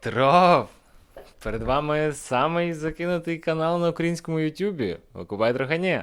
Здоров! Перед вами самий закинутий канал на українському Ютубі. Окупай трохані.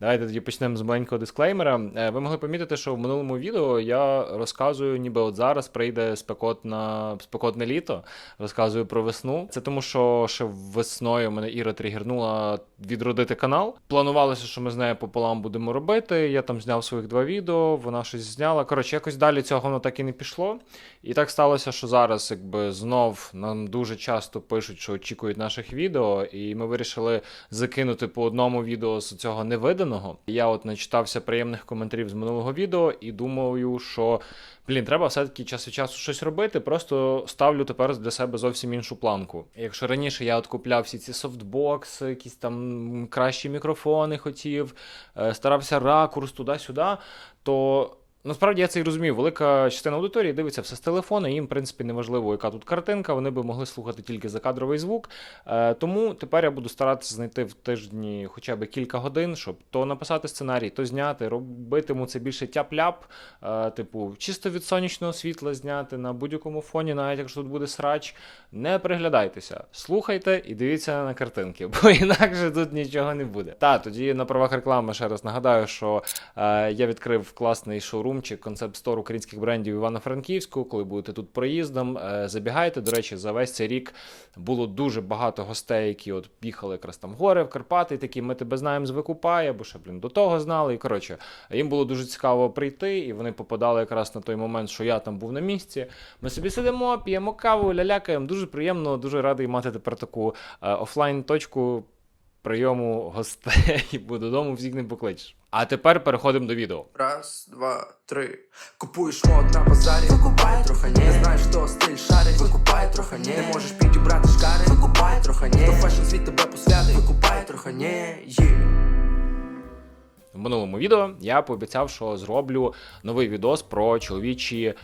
Давайте тоді почнемо з маленького дисклеймера. Е, Ви могли помітити, що в минулому відео я розказую, ніби от зараз прийде спекотна, спекотне літо, розказую про весну. Це тому, що ще весною мене Іра тригернула відродити канал. Планувалося, що ми з нею пополам будемо робити. Я там зняв своїх два відео, вона щось зняла. Коротше, якось далі цього воно так і не пішло. І так сталося, що зараз, якби знов нам дуже часто пишуть, що очікують наших відео, і ми вирішили закинути по одному відео з цього невиданого. Я от начитався приємних коментарів з минулого відео і думаю, що блін, треба все-таки час від часу щось робити. Просто ставлю тепер для себе зовсім іншу планку. Якщо раніше я от купляв всі ці софтбокси, якісь там кращі мікрофони хотів, е, старався ракурс туди-сюди, то. Насправді я це і розумію. Велика частина аудиторії дивиться все з телефона, їм, в принципі, не важливо, яка тут картинка, вони би могли слухати тільки закадровий звук. Е, тому тепер я буду старатися знайти в тижні хоча б кілька годин, щоб то написати сценарій, то зняти, робитиму це більше тяп-ляп, е, типу, чисто від сонячного світла зняти на будь-якому фоні, навіть якщо тут буде срач. Не приглядайтеся, слухайте і дивіться на картинки, бо інакше тут нічого не буде. Та тоді на правах реклами ще раз нагадаю, що е, я відкрив класний шоурумчик, концепт стор українських брендів Івано-Франківську. Коли будете тут проїздом, е, забігайте. До речі, за весь цей рік було дуже багато гостей, які от їхали якраз там гори, в Карпати, і такі ми тебе знаємо з Викупай, або ще блін до того знали. І коротше, їм було дуже цікаво прийти, і вони попадали якраз на той момент, що я там був на місці. Ми собі сидимо, п'ємо каву, лялякаємо. Дуже приємно, дуже радий мати тепер таку е, офлайн точку прийому гостей, бо додому всіх не покличеш. А тепер переходимо до відео. Раз, два, три. Купуєш мод на базарі, викупай трохи ні. Не знаєш, хто стиль шарить, викупай трохи ні. Не можеш підібрати шкари, викупай трохи ні. Хто фешн світ тебе посвятить, викупай трохи ні. Є. В минулому відео я пообіцяв, що зроблю новий відос про чоловічі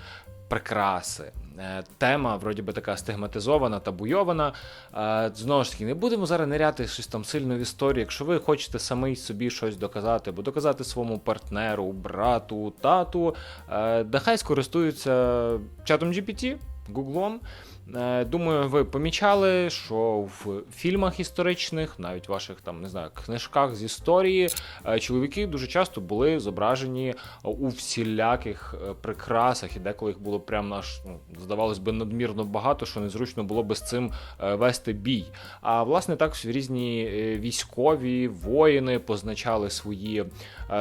прикраси. Е, Тема, вроді би, така стигматизована, табуйована. Е, Знову ж таки, не будемо зараз ниряти щось там сильно в історію. Якщо ви хочете самий собі щось доказати, або доказати своєму партнеру, брату, тату, е, нехай скористуються чатом GPT, Гуглом. Е, Думаю, ви помічали, що в фільмах історичних, навіть ваших там не знаю, книжках з історії, е, чоловіки дуже часто були зображені у всіляких е, прикрасах, і деколи їх було прям аж ну, здавалось би надмірно багато, що незручно було би з цим вести бій. А власне так різні військові воїни позначали свої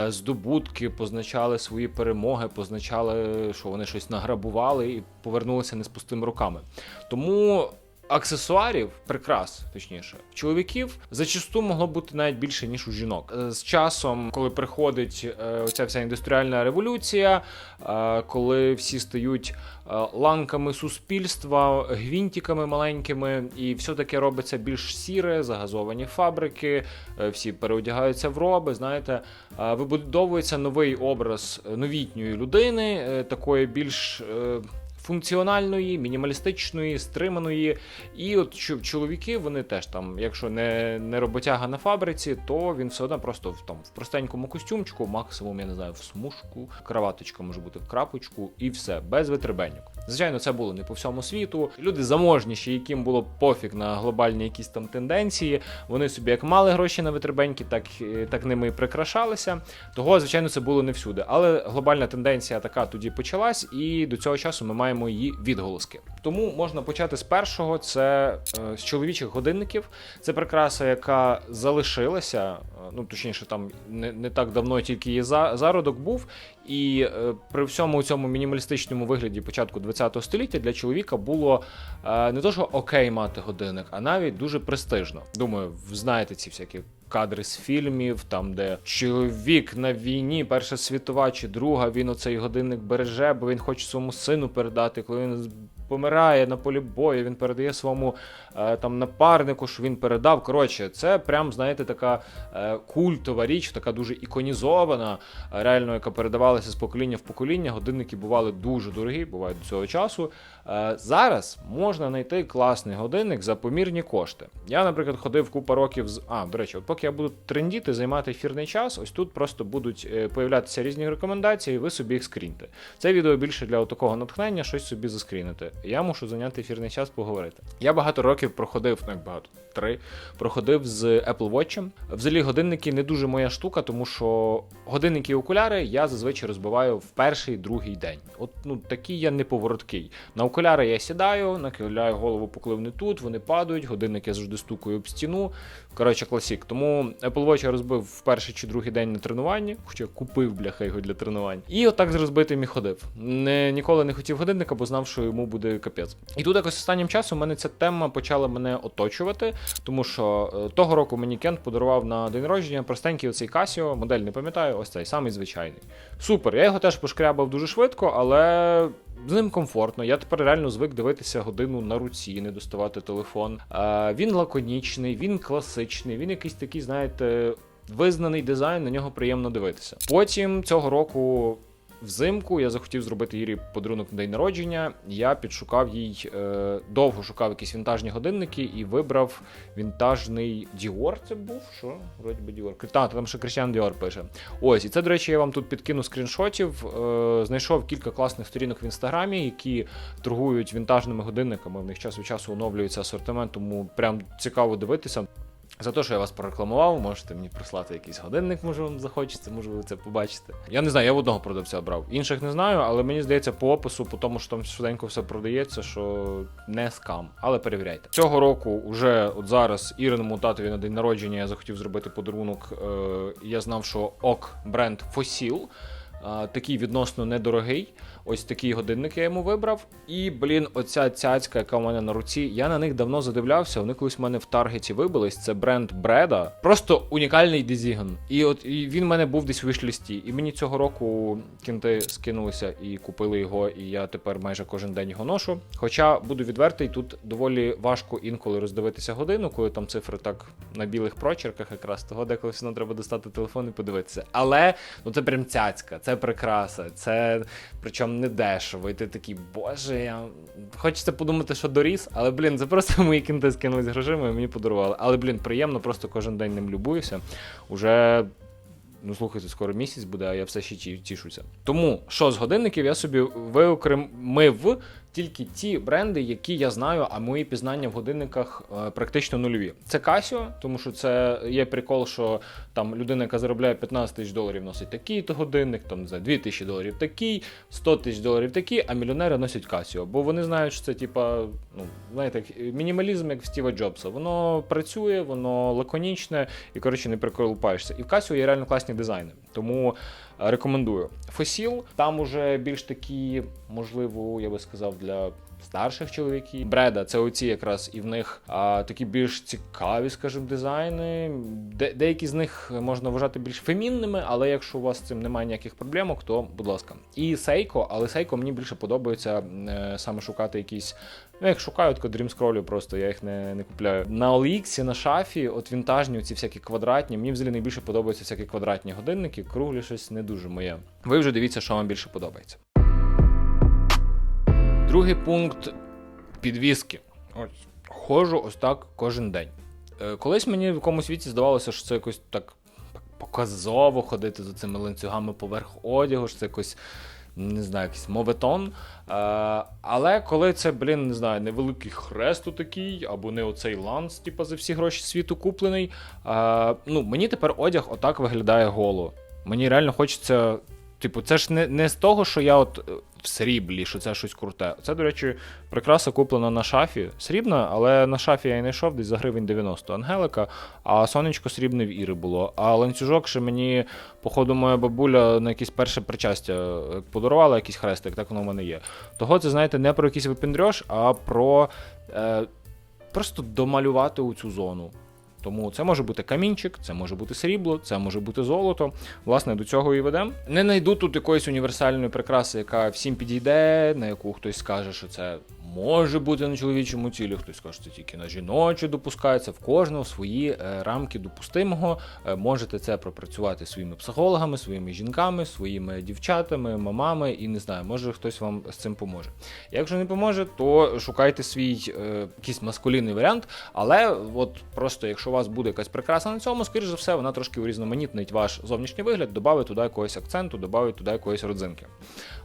здобутки, позначали свої перемоги, позначали, що вони щось награбували і повернулися не з пустими руками. Тому аксесуарів, прикрас, точніше, чоловіків зачасту могло бути навіть більше, ніж у жінок. Е, З часом, коли приходить е, оця вся індустріальна революція, е, коли всі стають ланками суспільства, гвинтиками маленькими, і все таке робиться більш сіре, загазовані фабрики, всі переодягаються в роби. Знаєте, вибудовується новий образ новітньої людини, такої більш. Функціональної, мінімалістичної, стриманої. І от чо- чоловіки, вони теж там, якщо не, не роботяга на фабриці, то він все одно просто в там в простенькому костюмчику, максимум, я не знаю, в смужку, краваточка може бути в крапочку, і все, без витребеньок. Звичайно, це було не по всьому світу. Люди заможніші, яким було пофіг на глобальні якісь там тенденції, вони собі як мали гроші на витребеньки, так, е, так ними і прикрашалися. Того, звичайно, це було не всюди. Але глобальна тенденція така тоді почалась, і до цього часу ми маємо її відголоски. Тому можна почати з першого: це е, з чоловічих годинників. Це прикраса, яка залишилася. е, Ну, точніше, там не, не так давно тільки її за, зародок був. І е, при всьому цьому мінімалістичному вигляді початку ХХ століття для чоловіка було е, не то, що окей мати годинник, а навіть дуже престижно. Думаю, знаєте ці всякі. Кадри з фільмів, там, де чоловік на війні, Перша світова чи друга, він оцей годинник береже, бо він хоче своєму сину передати, коли він помирає на полі бою, він передає своєму е, там напарнику, що він передав. Коротше, це прям, знаєте, така е, культова річ, така дуже іконізована, е, реально, яка передавалася з покоління в покоління. Годинники бували дуже дорогі, бувають до цього часу. Е, зараз можна знайти класний годинник за помірні кошти. Я, наприклад, ходив купа років з. А, до речі, от поки я буду трендіти, займати ефірний час, ось тут просто будуть е, появлятися різні рекомендації, і ви собі їх скріньте. Це відео більше для такого натхнення, щось собі заскрінити. Я мушу зайняти ефірний час поговорити. Я багато років проходив, ну як багато, три, проходив з Apple Watch. Взагалі годинники не дуже моя штука, тому що годинники і окуляри я зазвичай розбиваю в перший другий день. От ну такий я неповороткий. Окуляри я сідаю, накидаю, голову поклив не тут, вони падають, годинник я завжди стукаю об стіну. Коротше, класік. Тому Apple Watch я розбив в перший чи другий день на тренуванні, хоча купив бляха його для тренувань. І отак з розбитим і ходив. Не, ніколи не хотів годинника, бо знав, що йому буде капець. І тут якось останнім часом у мене ця тема почала мене оточувати, тому що е, того року мені Кент подарував на день народження простенький оцей Casio, модель не пам'ятаю, ось цей самий звичайний. Супер, я його теж пошкрябав дуже швидко, але з ним комфортно. Я тепер реально звик дивитися годину на руці, не доставати телефон. Е, він лаконічний, він класичний, він якийсь такий, знаєте, визнаний дизайн, на нього приємно дивитися. Потім цього року. Взимку я захотів зробити Ірі подарунок на день народження. Я підшукав їй е, довго шукав якісь вінтажні годинники і вибрав вінтажний Dior. Це був що? Вроді би Dior. Та, там ще Christian Dior пише. Ось, і це, до речі, я вам тут підкину скріншотів. Е, знайшов кілька класних сторінок в інстаграмі, які торгують вінтажними годинниками. В них час від часу оновлюється асортимент, тому прям цікаво дивитися. За те, що я вас прорекламував, можете мені прислати якийсь годинник, може вам захочеться, може ви це побачите. Я не знаю, я в одного продавця брав. Інших не знаю, але мені здається, по опису, по тому, що там швиденько все продається, що не скам. Але перевіряйте. Цього року, уже от зараз, Іриному татові на день народження я захотів зробити подарунок. Е, я знав, що ок бренд Fossil. е, Такий відносно недорогий. Ось такий годинник я йому вибрав. І, блін, оця цяцька, яка у мене на руці, я на них давно задивлявся. Вони колись в мене в таргеті вибились. Це бренд Бреда. Просто унікальний дизігн. І от і він в мене був десь у вишлісті. І мені цього року кінти скинулися і купили його, і я тепер майже кожен день його ношу. Хоча буду відвертий, тут доволі важко інколи роздивитися годину, коли там цифри так на білих прочерках, якраз того деколи все треба достати телефон і подивитися. Але ну це прям цяцька, це прикраса, це причому не дешево. І ти такий, боже, я хочеться подумати, що доріс, але блін, це просто мої кінти скинулись грошима і мені подарували. Але блін, приємно, просто кожен день ним любуюся. Уже. Ну, слухайте, скоро місяць буде, а я все ще тішуся. Тому що з годинників я собі виокремив тільки ті бренди, які я знаю, а мої пізнання в годинниках е, практично нульові. Це Casio, тому що це є прикол, що там людина, яка заробляє 15 тисяч доларів, носить такий то годинник, там за 2 тисячі доларів такий, 100 тисяч доларів такий, а мільйонери носять Casio. Бо вони знають, що це типа, ну знаєте, мінімалізм, як в Стіва Джобса. Воно працює, воно лаконічне і коротше не приколупаєшся. І в Casio є реально класні дизайни. Тому рекомендую. Фосіл там уже більш такі, можливо, я би сказав, для старших чоловіків. Бреда, це оці якраз і в них а, такі більш цікаві, скажімо, дизайни. Де, деякі з них можна вважати більш фемінними, але якщо у вас з цим немає ніяких проблемок, то будь ласка. І Сейко, але Сейко мені більше подобається е, саме шукати якісь. Ну, як шукаю, тако дрімскролю, просто я їх не, не купляю. На OLX, на шафі, от вінтажні, ці всякі квадратні. Мені взагалі найбільше подобаються всякі квадратні годинники, круглі щось не дуже моє. Ви вже дивіться, що вам більше подобається. Другий пункт підвіски. Ось ходжу ось так кожен день. Е, Колись мені в якомусь віці здавалося, що це якось так показово ходити за цими ланцюгами поверх одягу, що це якось. Не знаю, якийсь моветон. Е, але коли це, блін, не знаю, невеликий хрест такий, або не оцей ланц, типу, за всі гроші світу куплений. Е, ну, мені тепер одяг отак виглядає голо. Мені реально хочеться. Типу, це ж не, не з того, що я от в сріблі, що це щось круте. Це, до речі, прикраса куплена на шафі. Срібна, але на шафі я й знайшов десь за гривень 90 Ангелика, а сонечко срібне в Іри було. А ланцюжок ще мені, походу, моя бабуля на якесь перше причастя е, подарувала якийсь хрестик, так воно в мене є. Того це, знаєте, не про якийсь випіндрьош, а про е, просто домалювати у цю зону. Тому це може бути камінчик, це може бути срібло, це може бути золото. Власне, до цього і ведемо. Не знайду тут якоїсь універсальної прикраси, яка всім підійде, на яку хтось скаже, що це може бути на чоловічому тілі, хтось скаже, що це тільки на жіночі допускається. В кожного свої е, рамки допустимого. Е, можете це пропрацювати своїми психологами, своїми жінками, своїми дівчатами, мамами, і не знаю, може хтось вам з цим поможе. Якщо не поможе, то шукайте свій е, якийсь маскулінний варіант. Але от просто якщо вас буде якась прикраса на цьому, скоріш за все, вона трошки урізноманітнить ваш зовнішній вигляд, додавить туди якогось акценту, додавить туди якоїсь родзинки.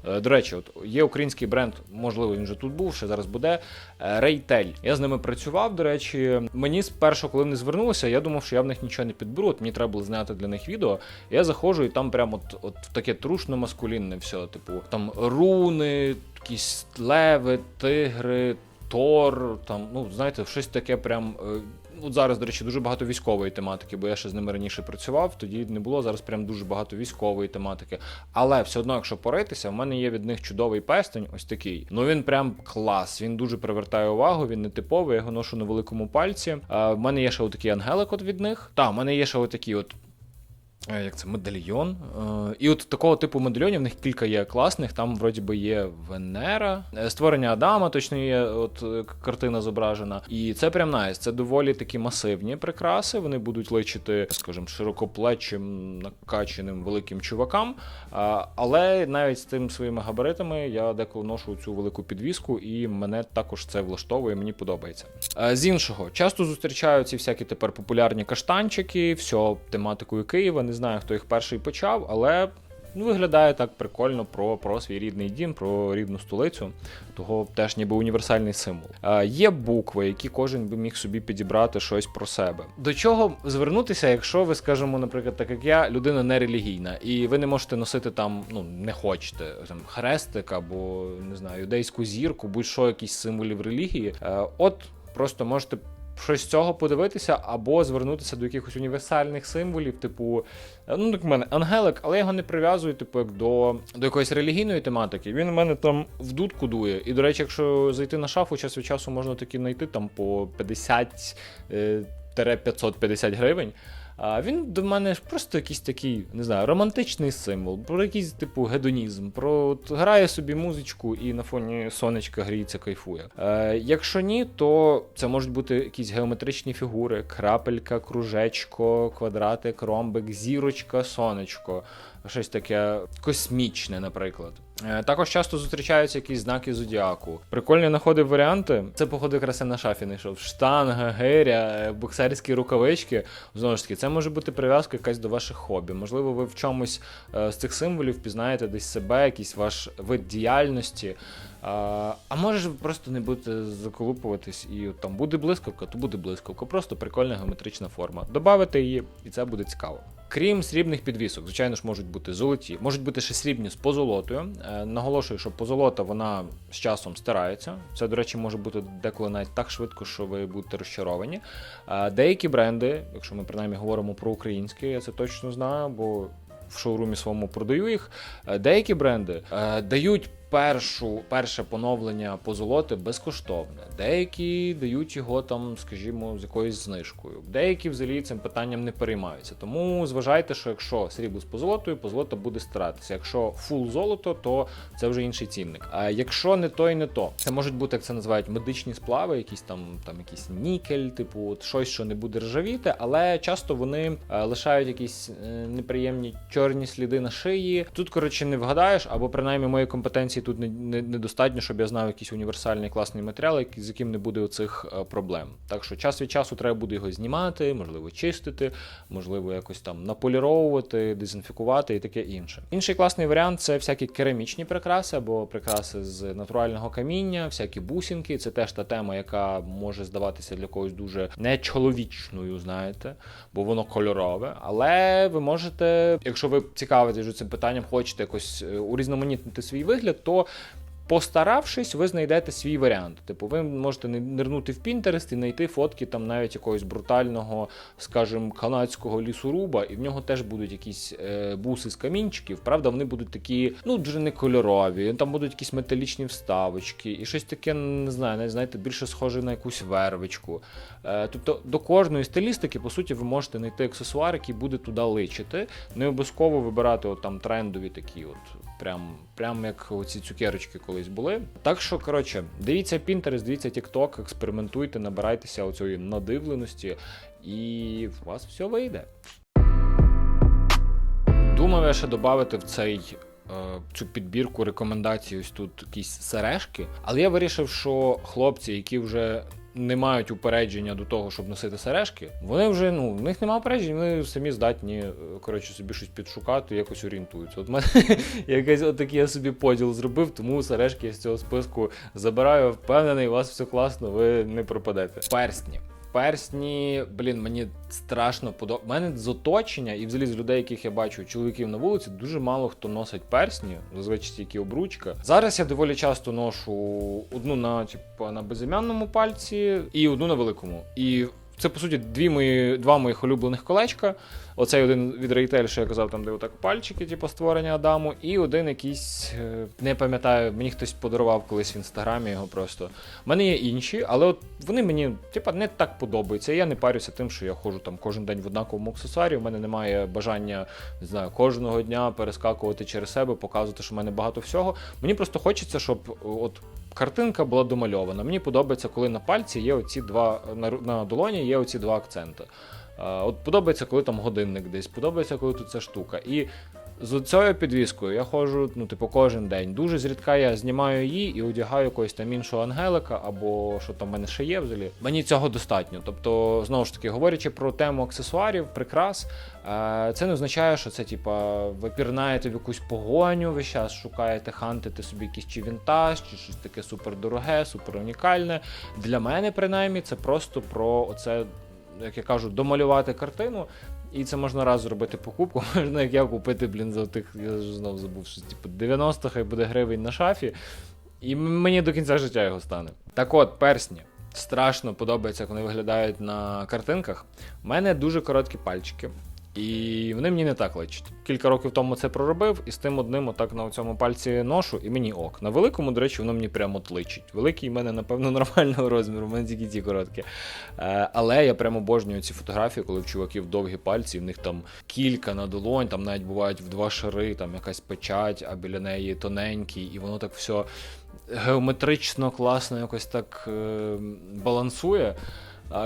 Е, До речі, от є український бренд, можливо, він вже тут був, ще зараз буде. Рейтель. Я з ними працював. До речі, мені спершу, коли вони звернулися, я думав, що я в них нічого не підберу. От мені треба було зняти для них відео. Я заходжу, і там прямо от, от таке трушно маскулінне все. Типу, там руни, якісь леви, тигри, тор. Там, ну знаєте, щось таке прям. е, От зараз, до речі, дуже багато військової тематики, бо я ще з ними раніше працював, тоді не було зараз прям дуже багато військової тематики. Але все одно, якщо поритися, в мене є від них чудовий пестень, ось такий. Ну він прям клас. Він дуже привертає увагу, він не типовий, я його ношу на великому пальці. А, в мене є ще отакий ангелик от від них. Та, в мене є ще отакий от Е, Як це медальйон? Е, І от такого типу медальйонів в них кілька є класних. Там вроді би є Венера, Е, створення Адама, точно є от е, картина зображена. І це прям найс. Це доволі такі масивні прикраси. Вони будуть личити, скажімо, широкоплечим, накаченим великим чувакам. Але навіть з тим своїми габаритами я деколи ношу цю велику підвіску, і мене також це влаштовує, мені подобається. Е, З іншого, часто зустрічаю ці всякі тепер популярні каштанчики, все тематикою Києва. Не знаю, хто їх перший почав, але. Ну, виглядає так прикольно про, про свій рідний дім, про рідну столицю. Того теж ніби універсальний символ. Е, є букви, які кожен би міг собі підібрати щось про себе. До чого звернутися, якщо ви, скажімо, наприклад, так як я, людина нерелігійна, і ви не можете носити там, ну не хочете там хрестик або не знаю, юдейську зірку, будь-що якісь символів релігії. Е, от просто можете. Щось з цього подивитися, або звернутися до якихось універсальних символів, типу, е, ну так в мене ангелик, але я його не прив'язую, типу, як до, до якоїсь релігійної тематики. Він у мене там в дудку дує. І, до речі, якщо зайти на шафу, час від часу можна такі знайти там по 50 е, 550 гривень. А він до мене просто якийсь такий, не знаю, романтичний символ, про якийсь типу гедонізм, про от, грає собі музичку і на фоні сонечка гріється, кайфує. Е, якщо ні, то це можуть бути якісь геометричні фігури: крапелька, кружечко, квадратик, ромбик, зірочка, сонечко, щось таке космічне, наприклад. Е, Також часто зустрічаються якісь знаки зодіаку. Прикольні знаходив варіанти. Це, походу, краси на шафі знайшов. Штанга, гиря, е, боксерські рукавички. Знову ж таки, це може бути прив'язка якась до ваших хобі. Можливо, ви в чомусь е, з цих символів пізнаєте десь себе, якийсь ваш вид діяльності. А, а може ж ви просто не будете заколупуватись і от там буде блискавка, то буде блискавка. Просто прикольна геометрична форма. Добавити її, і це буде цікаво. Крім срібних підвісок, звичайно ж, можуть бути золоті, можуть бути ще срібні з позолотою. Е, наголошую, що позолота вона з часом стирається. Це, до речі, може бути деколи навіть так швидко, що ви будете розчаровані. Е, деякі бренди, якщо ми принаймні говоримо про українські, я це точно знаю, бо в шоурумі своєму продаю їх. Е, Деякі бренди е, дають першу, перше поновлення позолоти безкоштовне. Деякі дають його там, скажімо, з якоюсь знижкою. Деякі взагалі цим питанням не переймаються. Тому зважайте, що якщо срібло з позолотою, позолота буде старатися. Якщо фул золото, то це вже інший цінник. А якщо не то і не то, це можуть бути, як це називають, медичні сплави, якісь там, там якийсь нікель, типу, от щось, що не буде ржавіти, але часто вони е, лишають якісь е, неприємні чорні сліди на шиї. Тут, коротше, не вгадаєш, або принаймні моєї компетенції тут не- не- недостатньо, щоб я знав якийсь універсальний класний матеріал, з яким не буде оцих е, проблем. Так що час від часу треба буде його знімати, можливо, чистити, можливо, якось там наполіровувати, дезінфікувати і таке інше. Інший класний варіант це всякі керамічні прикраси або прикраси з натурального каміння, всякі бусинки. Це теж та тема, яка може здаватися для когось дуже нечоловічною, знаєте, бо воно кольорове. Але ви можете, якщо ви цікавитесь цим питанням, хочете якось е, урізноманітнити свій вигляд, то Постаравшись, ви знайдете свій варіант. Типу, ви можете нирнути в Pinterest і знайти фотки там навіть якогось брутального, скажімо, канадського лісоруба, і в нього теж будуть якісь е, буси з камінчиків. Правда, вони будуть такі, ну, дуже не кольорові, там будуть якісь металічні вставочки, і щось таке, не знаю, навіть, знаєте, більше схоже на якусь вервичку. Е, тобто до кожної стилістики, по суті, ви можете знайти аксесуар, який буде туди личити. Не обов'язково вибирати от, там трендові такі, от прям, прям як оці цукерочки колись були. Так що, коротше, дивіться Pinterest, дивіться TikTok, експериментуйте, набирайтеся оцієї надивленості, і у вас все вийде. Думав я ще додати в цей. е, Цю підбірку рекомендацій ось тут якісь сережки. Але я вирішив, що хлопці, які вже не мають упередження до того, щоб носити сережки, вони вже ну в них немає упереджень, вони самі здатні е, коротше собі щось підшукати, якось орієнтуються. От мене якийсь отакий я собі поділ зробив, тому сережки я з цього списку забираю. Впевнений, у вас все класно, ви не пропадете. Персні. Персні, блін, мені страшно подобається. Мене з оточення і взагалі з людей, яких я бачу, чоловіків на вулиці, дуже мало хто носить персні, зазвичай тільки обручка. Зараз я доволі часто ношу одну на типу, на безім'янному пальці і одну на великому. І це по суті дві мої, два моїх улюблених колечка. Оцей один від Raytel, що я казав, там де отак пальчики, типу створення Адаму, і один якийсь, е, не пам'ятаю, мені хтось подарував колись в інстаграмі його просто. У мене є інші, але от вони мені типа не так подобаються. Я не парюся тим, що я ходжу там кожен день в однаковому аксесуарі. У мене немає бажання не знаю, кожного дня перескакувати через себе, показувати, що в мене багато всього. Мені просто хочеться, щоб е, от. Картинка була домальована. Мені подобається, коли на пальці є оці два на, на долоні є оці два акценти. Е, От подобається, коли там годинник десь, подобається, коли тут ця штука. І з цією підвіскою я ходжу, ну, типу, кожен день. Дуже зрідка я знімаю її і одягаю якогось там іншого ангелика, або що там в мене ще є взагалі. Мені цього достатньо. Тобто, знову ж таки, говорячи про тему аксесуарів, прикрас, е, це не означає, що це, типа, ви пірнаєте в якусь погоню, ви зараз шукаєте, хантите собі якийсь чи вінтаж, чи щось таке супердороге, супер унікальне. Для мене, принаймні, це просто про оце як я кажу, домалювати картину. І це можна раз зробити покупку, можна як я купити, блін, за тих, я знову знов забув, що типу 90 хай буде гривень на шафі, і мені до кінця життя його стане. Так от, персні. Страшно подобається, як вони виглядають на картинках. У мене дуже короткі пальчики. І вони мені не так личать. Кілька років тому це проробив, і з тим одним отак на цьому пальці ношу, і мені ок. На великому, до речі, воно мені прямо от личить. Великий в мене, напевно, нормального розміру, в мене тільки ті короткі. Е, але я прямо обожнюю ці фотографії, коли в чуваків довгі пальці, і в них там кілька на долонь, там навіть бувають в два шари, там якась печать, а біля неї тоненький, і воно так все геометрично, класно, якось так е, балансує.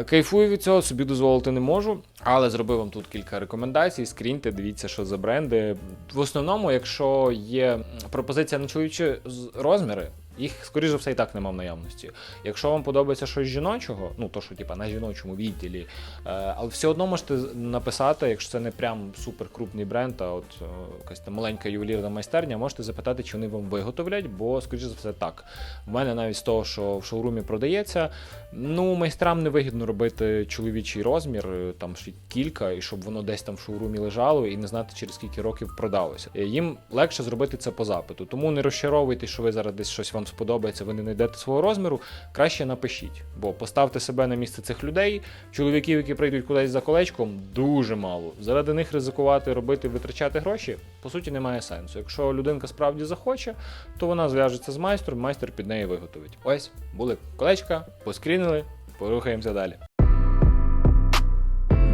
Кайфую від цього, собі дозволити не можу, але зробив вам тут кілька рекомендацій. Скріньте, дивіться, що за бренди. В основному, якщо є пропозиція на чоловічі розміри, їх, скоріш за все, і так нема в наявності. Якщо вам подобається щось жіночого, ну то що типа на жіночому відділі, е, але все одно можете написати, якщо це не прям супер крупний бренд, а от е, якась там маленька ювелірна майстерня, можете запитати, чи вони вам виготовлять, бо, скоріш за все, так. В мене навіть з того, що в шоурумі продається, ну майстрам не вигідно робити чоловічий розмір, е, там ще кілька, і щоб воно десь там в шоурумі лежало і не знати, через скільки років продалося. Їм легше зробити це по запиту. Тому не розчаровуйтесь, що ви зараз десь щось вам сподобається, ви не знайдете свого розміру. Краще напишіть, бо поставте себе на місце цих людей. Чоловіків, які прийдуть кудись за колечком, дуже мало. Заради них ризикувати, робити, витрачати гроші, по суті, немає сенсу. Якщо людинка справді захоче, то вона зв'яжеться з майстром, майстер під неї виготовить. Ось були колечка, поскрінили, порухаємося далі.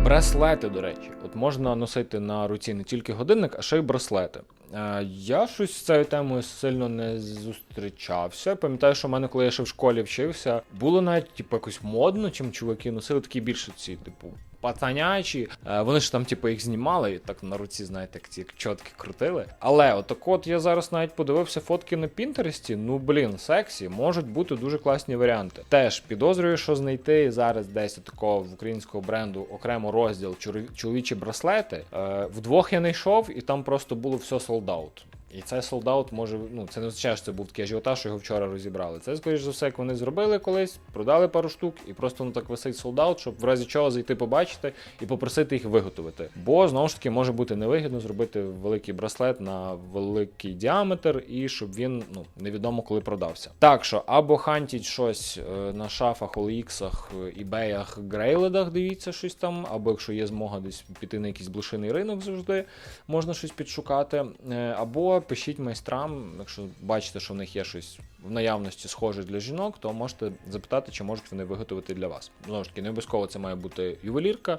Браслети, до речі, от можна носити на руці не тільки годинник, а ще й браслети. Е, я щось з цією темою сильно не зустрічався. Пам'ятаю, що в мене, коли я ще в школі вчився, було навіть типу, якось модно, чим чуваки носили такі більше ці, типу, пацанячі. Е, вони ж там, типу, їх знімали і так на руці, знаєте, як ці чотки крутили. Але отак от я зараз навіть подивився фотки на Пінтересті. Ну блін, сексі, можуть бути дуже класні варіанти. Теж підозрюю, що знайти зараз десь такого в українського бренду окремо розділ чоловічі браслети. Е, вдвох я знайшов, і там просто було все sold out. І цей солдат може, ну це не означає, що це був такий ажіотаж, що його вчора розібрали. Це, скоріш за все, як вони зробили колись, продали пару штук, і просто ну так висить солдат, щоб в разі чого зайти побачити і попросити їх виготовити. Бо знову ж таки може бути невигідно зробити великий браслет на великий діаметр, і щоб він ну невідомо коли продався. Так що або хантіть щось е, на шафах, OLX, ібеях, грейледах, дивіться щось там, або якщо є змога десь піти на якийсь блошиний ринок завжди, можна щось підшукати. Е, Пишіть майстрам, якщо бачите, що в них є щось в наявності схоже для жінок, то можете запитати, чи можуть вони виготовити для вас. Знову ж таки, не обов'язково це має бути ювелірка.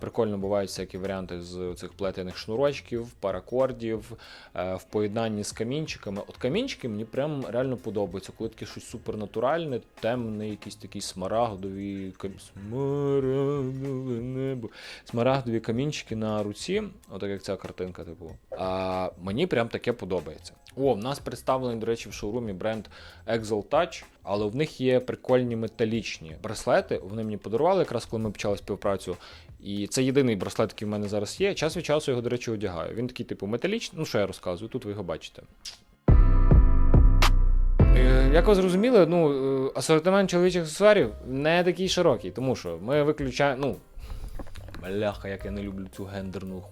Прикольно бувають всякі варіанти з цих плетених шнурочків, паракордів, е, в поєднанні з камінчиками. От камінчики мені прям реально подобаються, коли таке щось супернатуральне, темне, якісь такі смарагдові смарагдове небо. Смарагдові камінчики на руці, отак як ця картинка, типу. А мені прям таке таке подобається. О, в нас представлений, до речі, в шоурумі бренд Exal Touch, але в них є прикольні металічні браслети. Вони мені подарували якраз коли ми почали співпрацю. І це єдиний браслет, який в мене зараз є. Час від часу його, до речі, одягаю. Він такий, типу, металічний. Ну, що я розказую, тут ви його бачите. Е, Як ви зрозуміли, ну, е, асортимент чоловічих аксесуарів не такий широкий, тому що ми виключаємо. Ну, бляха, як я не люблю цю гендерну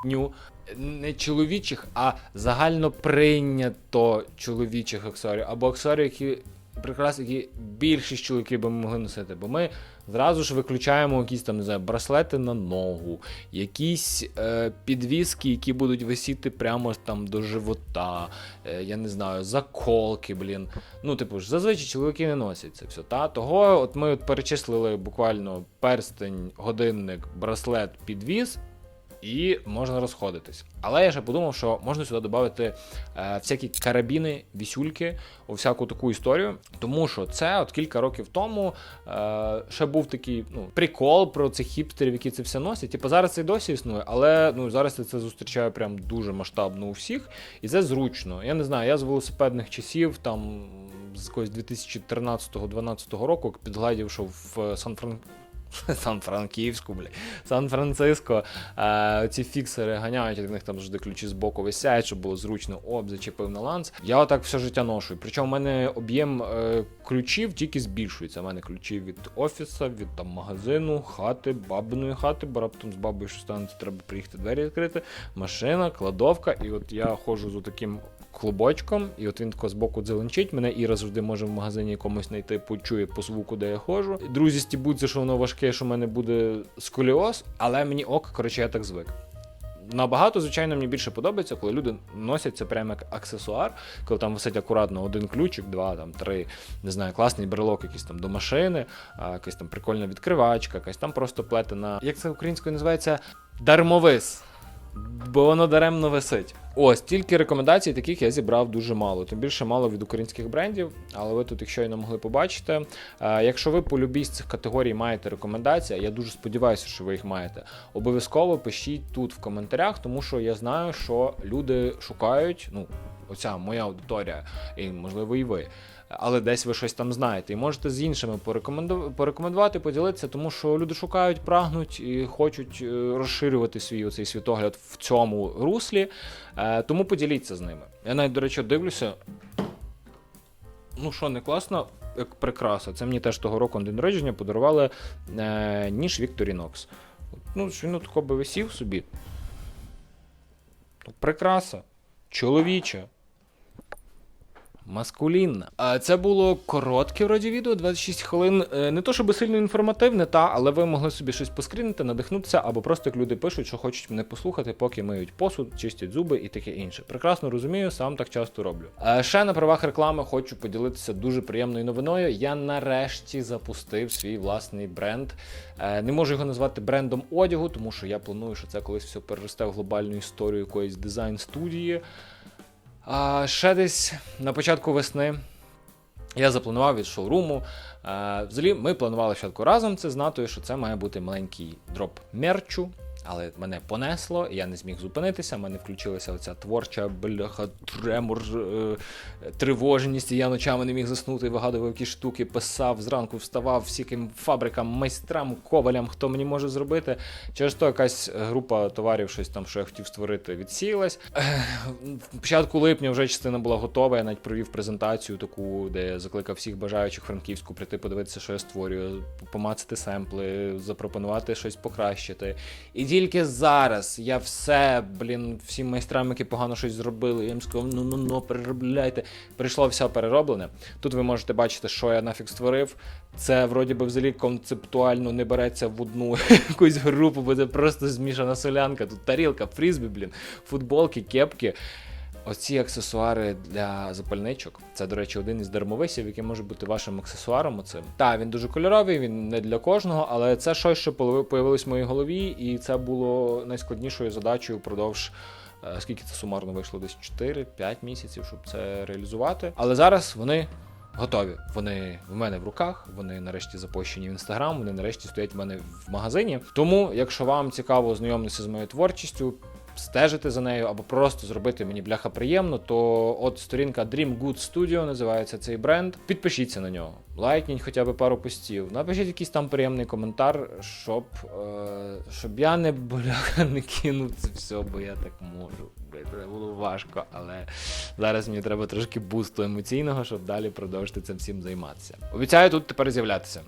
хуйню. Не чоловічих, а загально прийнято чоловічих аксесуарів, або аксесуарів, які прикраси, які більшість чоловіків би могли носити. Бо ми зразу ж виключаємо якісь там знаю, браслети на ногу, якісь е, підвіски, які будуть висіти прямо там до живота, е, я не знаю, заколки, блін. Ну, типу ж, зазвичай чоловіки не носять це все. Та? Того от ми от перечислили буквально перстень, годинник, браслет, підвіз. І можна розходитись. Але я ще подумав, що можна сюди додати е, всякі карабіни, вісюльки, у всяку таку історію. Тому що це от кілька років тому е, ще був такий ну, прикол про цих хіпстерів, які це все носять. Типу зараз це й досі існує, але ну зараз я це зустрічаю прям дуже масштабно у всіх, і це зручно. Я не знаю, я з велосипедних часів там з якогось 2013-2012 року підгледів, в Сан-Фран. Сан-Франківську, бля, Сан-Франциско. Ці фіксери ганяють, від них там завжди ключі з боку висять, щоб було зручно, оп, зачепив на ланц. Я отак все життя ношу. Причому в мене об'єм е, ключів тільки збільшується. У мене ключі від офіса, від там магазину, хати, бабиної хати, бо раптом з бабою що станеться, треба приїхати двері відкрити, машина, кладовка. І от я ходжу з таким клубочком, і от він тако з дзеленчить. Мене Іра завжди може в магазині якомусь знайти, почує по звуку, де я ходжу. Друзі стібуться, що воно важке, що в мене буде сколіоз, але мені ок, коротше, я так звик. Набагато, звичайно, мені більше подобається, коли люди носять це прямо як аксесуар, коли там висить акуратно один ключик, два, там, три, не знаю, класний брелок якийсь там до машини, якась там прикольна відкривачка, якась там просто плетена. Як це українською називається? Дармовис. Бо воно даремно висить. Ось тільки рекомендацій таких я зібрав дуже мало. Тим більше мало від українських брендів, але ви тут, якщо й не могли побачити. Е, якщо ви по любій з цих категорій маєте рекомендації, я дуже сподіваюся, що ви їх маєте. Обов'язково пишіть тут в коментарях, тому що я знаю, що люди шукають. Ну, оця моя аудиторія, і можливо і ви. Але десь ви щось там знаєте, і можете з іншими порекоменду... порекомендувати, поділитися, тому що люди шукають, прагнуть і хочуть е, розширювати свій оцей світогляд в цьому руслі. Е, Тому поділіться з ними. Я навіть, до речі, дивлюся. Ну що, не класно, як прикраса. Це мені теж того року день народження подарували е, ніж Victorinox. Ну, він тако би висів собі. Ну, Прикраса. Чоловіча. Маскулінна. Це було коротке вроді відео, 26 хвилин. Е, Не то щоб сильно інформативне, та, але ви могли собі щось поскрінити, надихнутися, або просто як люди пишуть, що хочуть мене послухати, поки миють посуд, чистять зуби і таке інше. Прекрасно розумію, сам так часто роблю. Е, Ще на правах реклами хочу поділитися дуже приємною новиною. Я нарешті запустив свій власний бренд. Е, Не можу його назвати брендом одягу, тому що я планую, що це колись все переросте в глобальну історію якоїсь дизайн-студії. А ще десь на початку весни я запланував від шоуруму. А, взагалі, ми планували спочатку разом це з Натою, що це має бути маленький дроп мерчу. Але мене понесло, я не зміг зупинитися. в мене включилася оця творча бляха, тремор, е, тривожність. І я ночами не міг заснути, вигадував якісь штуки, писав, зранку вставав всяким фабрикам, майстрам, ковалям, хто мені може зробити. Через то якась група товарів, щось там, що я хотів створити, відсіялась. В початку липня вже частина була готова. Я навіть провів презентацію таку, де я закликав всіх бажаючих франківську прийти подивитися, що я створюю, помацати семпли, запропонувати щось покращити. І тільки зараз я все, блін, всім майстрам, які погано щось зробили, я їм сказав, ну ну ну переробляйте. Прийшло все перероблене. Тут ви можете бачити, що я нафіг створив. Це вроді би взагалі концептуально не береться в одну якусь групу, бо це просто змішана солянка. Тут тарілка, фрізбі, блін, футболки, кепки. Оці аксесуари для запальничок. Це, до речі, один із дермовисів, який може бути вашим аксесуаром. Оцим. Так, він дуже кольоровий, він не для кожного, але це щось, що появи- появилось в моїй голові, і це було найскладнішою задачею впродовж. е, Скільки це сумарно вийшло? Десь 4-5 місяців, щоб це реалізувати. Але зараз вони готові. Вони в мене в руках, вони нарешті запущені в інстаграм, вони нарешті стоять в мене в магазині. Тому, якщо вам цікаво ознайомитися з моєю творчістю, стежити за нею, або просто зробити мені бляха приємно, то от сторінка Dream Good Studio називається цей бренд. Підпишіться на нього, лайкніть хоча б пару постів, напишіть якийсь там приємний коментар, щоб, е, щоб я не бляха не кинув це все, бо я так можу. Це було важко, але зараз мені треба трошки бусту емоційного, щоб далі продовжити цим всім займатися. Обіцяю тут тепер з'являтися.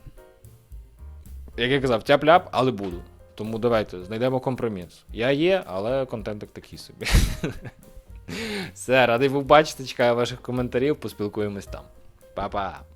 Як я казав, тяп-ляп, але буду. Тому давайте знайдемо компроміс. Я є, але контентик такий собі. Все, радий був бачити, чекаю ваших коментарів, поспілкуємось там. Па-па!